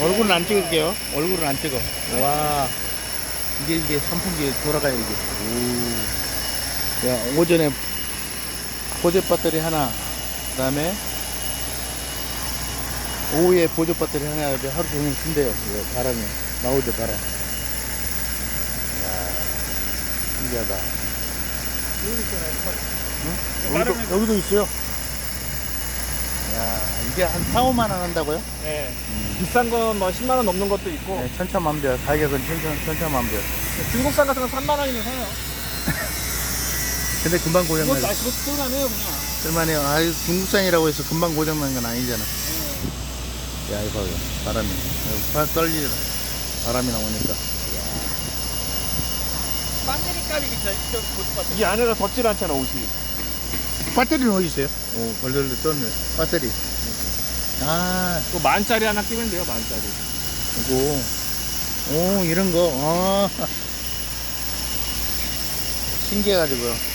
얼굴은 안 찍을게요. 얼굴은 안 찍어. 와. 이게, 이게 선풍기 돌아가요, 이게. 오. 야, 오전에 보조 배터리 하나, 그 다음에 오후에 보조 배터리 하나 하루 종일 쓴대요. 이거 바람이. 나오죠, 바람. 이야, 신기하다. 응? 여기도, 여기도 있어요. 야, 이게 한 4, 5만 원 한다고요? 네. 비싼 건 뭐 10만 원 넘는 것도 있고 네, 천차만별. 가격은 천차, 천차만별. 중국산 같은 건 3만 원이면 사요. 근데 금방 이거 고장나요. 나 그거 쓸만해요 그냥. 쓸만해요. 아, 이거 중국산이라고 해서 금방 고장난 건 아니잖아. 야, 이거 봐요. 바람이. 확 떨리잖아. 바람이 나오니까. 배터리 값이 진짜 이쪽 보지 이 안에가 덥질 않잖아 옷이. 배터리는 어디 있어요? 오, 벌벌 떴네. 배터리. 아, 또 만짜리 하나 끼면 돼요 만짜리. 이거. 오, 이런 거. 아. 신기해가지고요.